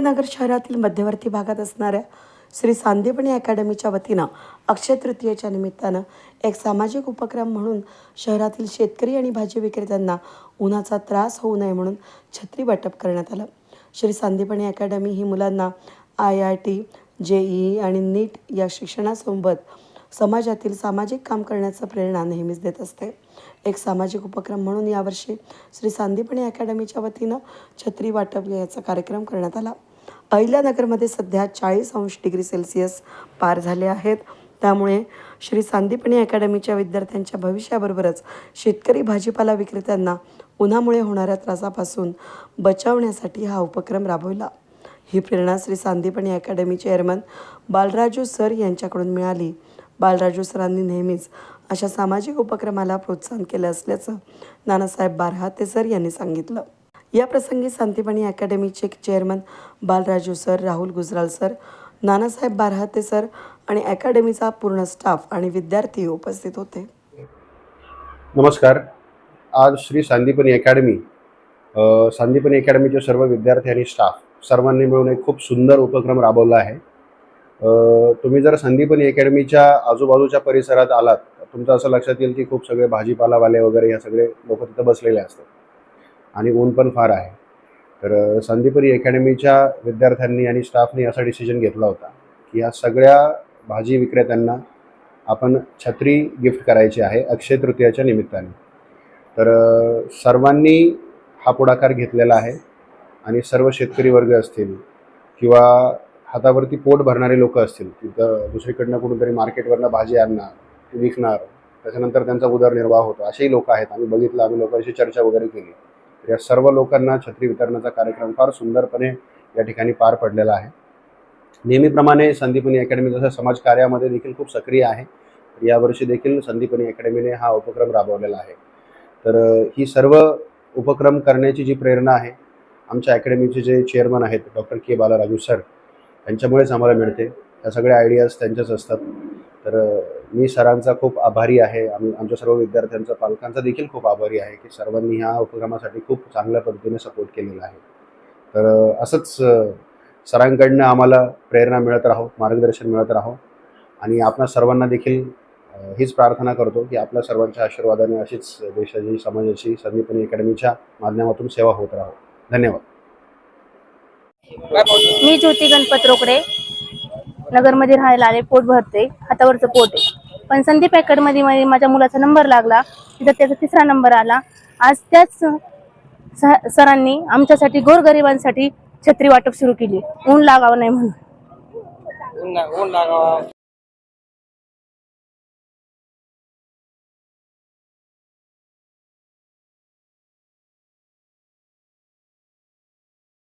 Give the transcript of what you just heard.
अहिल्यानगर शहरातील मध्यवर्ती भागात असणाऱ्या श्री सांदीपणी अकॅडमीच्या वतीनं अक्षय तृतीयेच्या निमित्तानं एक सामाजिक उपक्रम म्हणून शहरातील शेतकरी आणि भाजी विक्रेत्यांना उन्हाचा त्रास होऊ नये म्हणून छत्री वाटप करण्यात आलं. श्री सांदीपणी अकॅडमी ही मुलांना आय आय टी जेईई आणि नीट या शिक्षणासोबत समाजातील सामाजिक काम करण्याचं प्रेरणा नेहमीच देत असते. एक सामाजिक उपक्रम म्हणून यावर्षी श्री सांदीपणी अकॅडमीच्या वतीनं छत्री वाटप याचा कार्यक्रम करण्यात आला. अहिल्यानगरमध्ये सध्या चाळीस अंश डिग्री सेल्सिअस पार झाले आहेत. त्यामुळे श्री सांदीपणी अकॅडमीच्या विद्यार्थ्यांच्या भविष्याबरोबरच शेतकरी भाजीपाला विक्रेत्यांना उन्हामुळे होणाऱ्या त्रासापासून बचावण्यासाठी हा उपक्रम राबवला. ही प्रेरणा Shri Sandipani academy chairman Balraju sir यांच्याकडून मिळाली. बालराजू सरांनी नेहमीच अशा सामाजिक उपक्रमाला प्रोत्साहन केलं असल्याचं नानासाहेब बारहाते सर यांनी सांगितलं. या प्रसंगी Sandipani अकॅडमीचे chairman Balraju sir Rahul Gujral sir Nanasaheb Barhate sir आणि अकॅडमीचा पूर्ण स्टाफ आणि विद्यार्थी उपस्थित होते. नमस्कार. आज श्री सांदीपनी अकॅडमी सांदीपनी अकॅडमीचे सर्व विद्यार्थी आणि स्टाफ सर्वांनी मिळून एक खूप सुंदर उपक्रम राबवला आहे. तुम्ही जर सांदीपनी अकॅडमीच्या आजूबाजूच्या परिसरात आलात तर तुमचं असं लक्षात येईल की खूप सगळे भाजीपालावाले वगैरे या सगळे लोक तिथं बसलेले असतात. आणि ऊन पण फार आहे. तर संदीपरी अकॅडमीच्या विद्यार्थ्यांनी आणि स्टाफनी असा डिसिजन घेतला होता की या सगळ्या भाजी विक्रेत्यांना आपण छत्री गिफ्ट करायची आहे अक्षय तृतीयाच्या निमित्ताने. तर सर्वांनी हा पुढाकार घेतलेला आहे आणि सर्व शेतकरी वर्ग असतील किंवा हातावरती पोट भरणारे लोक असतील तिथं दुसरीकडनं कुठूनतरी मार्केटवरनं भाजी आणणार ती विकणार त्याच्यानंतर त्यांचा उदरनिर्वाह होतो असेही लोक आहेत. आम्ही बघितलं आम्ही लोकांशी चर्चा वगैरे केली. या सर्व लोकांना छत्री वितरणाचा कार्यक्रम फार सुंदरपणे या ठिकाणी पार पडलेला आहे. नेहमीप्रमाणे संदीपनी अकॅडमी जसं समाजकार्यामध्ये देखील खूप सक्रिय आहे. यावर्षी देखील संदीपनी अकॅडमीने हा उपक्रम राबवलेला आहे. तर ही सर्व उपक्रम करण्याची जी प्रेरणा आहे आमच्या अकॅडमीचे जे चेअरमन आहेत डॉक्टर के बालाराजू सर त्यांच्यामुळेच आम्हाला मिळते. त्या सगळ्या आयडियाज त्यांच्याच असतात. तर मी सरांचा खूप आभारी आहे. आम्ही आमच्या सर्व विद्यार्थ्यांचा पालकांचा देखील खूप आभारी आहे की सर्वांनी ह्या उपक्रमासाठी खूप चांगल्या पद्धतीने सपोर्ट केलेला आहे. तर असंच सरांकडनं आम्हाला प्रेरणा मिळत राहो मार्गदर्शन मिळत राहो आणि आपणा सर्वांना देखील हीच प्रार्थना करतो की आपल्या सर्वांच्या आशीर्वादाने अशीच देशाची समाजाची संदीपनी अकॅडमीच्या माध्यमातून सेवा होत राहो. धन्यवाद. मी ज्योती गणपत रोकडे. नगरमध्ये राहायला आले पोट भरते हातावरचं पोट आहे. पण संदीप अकॅडमी मध्ये माझ्या मुलाचा नंबर लागला तिथं त्याचा तिसरा नंबर आला. आज त्याच सरांनी आमच्यासाठी गोरगरिबांसाठी छत्री वाटप सुरू केली. ऊन लागावं नाही म्हणून. ऊन